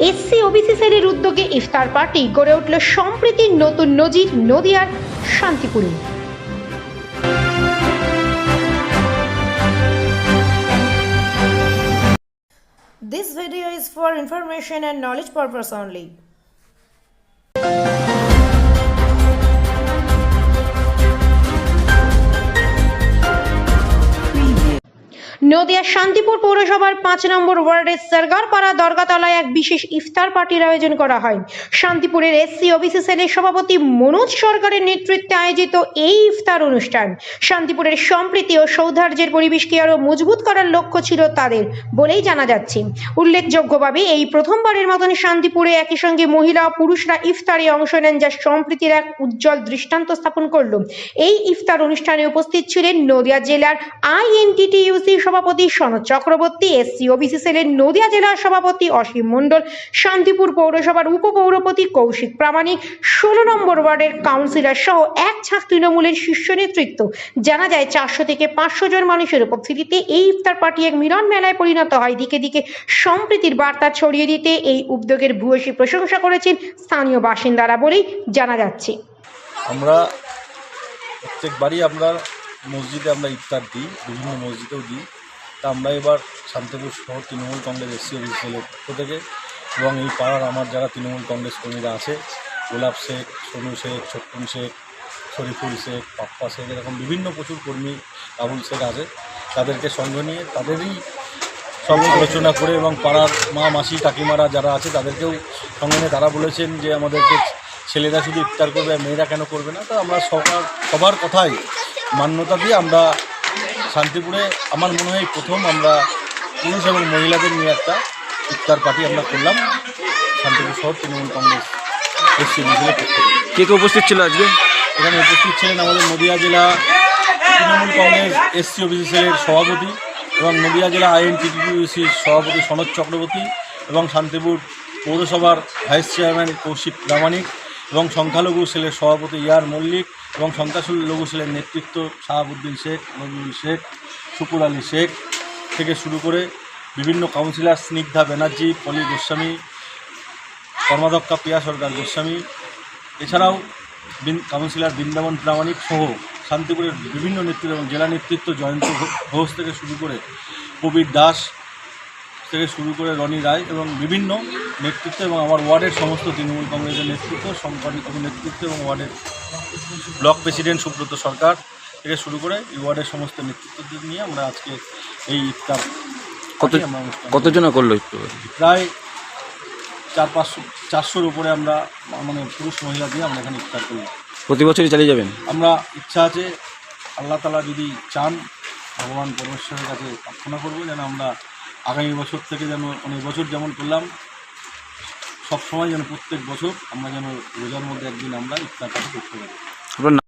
SC OBC সেলের উদ্যোগে ইফতার party গড়ে উঠল সম্প্রীতির নতুন নজির নদিয়ার শান্তিপুরে This video is for information and knowledge purpose only. নদিয়ার শান্তিপুর পৌরসভার পাঁচ নম্বর ওয়ার্ডের সরগারপাড়া দরগাতলায় এক বিশেষ ইফতার পার্টির আয়োজন করা হয়। শান্তিপুরের এসসি ওবিসি সেলের সভাপতি মনোজ সরকারের নেতৃত্বে আয়োজিত এই ইফতার অনুষ্ঠান। শান্তিপুরের সম্প্রীতি ও সৌহার্দ্যের পরিবেশকে আরও মজবুত করার লক্ষ্য ছিল তাদের বলেই জানা যাচ্ছে। উল্লেখযোগ্যভাবে এই প্রথমবারের মতন শান্তিপুরে একই সঙ্গে মহিলা ও পুরুষরা ইফতারে অংশ নেন যা সম্প্রীতির এক উজ্জ্বল দৃষ্টান্ত স্থাপন করল। এই ইফতার অনুষ্ঠানে উপস্থিত ছিলেন নদিয়া জেলার আইএনটিটিইউসি সভাপতি সনদ চক্রবর্তী, এসসি, ওবিসি সেলের নদিয়া জেলার সভাপতি অসীম মণ্ডল, শান্তিপুর পৌরসভার উপপৌরপতি কৌশিক প্রামাণিক, ষোলো নম্বর ওয়ার্ডের কাউন্সিলর সহ এক ঝাঁক তৃণমূলের শীর্ষ নেতৃত্ব। জানা যায় চারশো থেকে পাঁচশো জন মানুষের উপস্থিতিতে এই ইফতার পার্টি এক মিলন মেলায় পরিণত হয়। দিকে দিকে সম্প্রীতির বার্তা ছড়িয়ে দিতে এই উদ্যোগের ভূয়সী প্রশংসা করেছেন স্থানীয় বাসিন্দারা বলেই জানা যাচ্ছে। আমরা প্রত্যেকবারই আমরা মসজিদে আমরা ইফতার দিই, বিভিন্ন মসজিদেও দিই। তা আমরা এবার শান্তিপুর শহর তৃণমূল কংগ্রেস এসসি সেলের পক্ষ থেকে এবং এই পাড়ার আমার যারা তৃণমূল কংগ্রেস কর্মীরা আছে, গোলাপ শেখ, সোনু শেখ, ছোট্টন শেখ, শরীফুল শেখ, পাপ্পা শেখ, এরকম বিভিন্ন প্রচুর কর্মী রাহুল শেখ আছে, তাদেরকে সঙ্গে নিয়ে তাদেরই সব আলোচনা করে এবং পাড়ার মা মাসি কাকিমারা যারা আছে তাদেরকেও সঙ্গে নিয়ে তারা বলেছেন যে আমাদেরকে ছেলেরা শুধু ইফতার করবে মেয়েরা কেন করবে না? তো আমরা সবার সবার কথাই মান্যতা দিয়ে আমরা শান্তিপুরে আমার মনে হয় প্রথম আমরা পুরুষ এবং মহিলাদের নিয়ে একটা ইফতার পার্টি আমরা করলাম। শান্তিপুর শহর তৃণমূল কংগ্রেস পক্ষ থেকে। কে কে উপস্থিত ছিল আজকে? এখানে উপস্থিত ছিলেন আমাদের নদিয়া জেলা তৃণমূল কংগ্রেস এসসি ওবিসি সেলের সভাপতি এবং নদিয়া জেলা আইএনটিটিউসির সভাপতি সনদ চক্রবর্তী এবং শান্তিপুর পৌরসভার ভাইস চেয়ারম্যান কৌশিক প্রামাণিক। এবং সংখ্যালঘু সেলের সভাপতি ইয়ার মল্লিক এবং সংখ্যালঘু সেলের নেতৃত্ব শাহাবুদ্দিন শেখ, নজরুল শেখ শুকুর আলী শেখ থেকে শুরু করে বিভিন্ন কাউন্সিলর স্নিগ্ধা ব্যানার্জি, পলি গোস্বামী, কর্মাধ্যক্ষা প্রিয়া সরকার গোস্বামী, এছাড়াও কাউন্সিলর বৃন্দাবন প্রামাণিক সহ শান্তিপুরের বিভিন্ন নেতৃত্ব এবং জেলা নেতৃত্ব জয়ন্ত ঘোষ থেকে শুরু করে কবির দাস থেকে শুরু করে রনি রায় এবং বিভিন্ন নেতৃত্ব এবং আমার ওয়ার্ডের সমস্ত তৃণমূল কংগ্রেসের নেতৃত্ব সম্পাদিত নেতৃত্ব এবং ওয়ার্ডের ব্লক প্রেসিডেন্ট সুব্রত সরকার থেকে শুরু করে এই ওয়ার্ডের সমস্ত নেতৃত্বদের নিয়ে আমরা আজকে এই ইফতার কত কতজনা করল প্রায় চার পাঁচশো চারশোর উপরে আমরা মানে পুরুষ মহিলা দিয়ে আমরা এখানে ইফতার করি প্রতি বছরই চালিয়ে যাবেন? আমরা ইচ্ছা আছে আল্লাহ তালা যদি চান ভগবান পরমেশ্বরের কাছে প্রার্থনা করব যেন আমরা আগামী বছর থেকে যেন অনেক বছর যেমন করলাম সবসময় যেন প্রত্যেক বছর আমরা যেন রোজার মধ্যে একদিন আমরা ইফতার করতে পারি?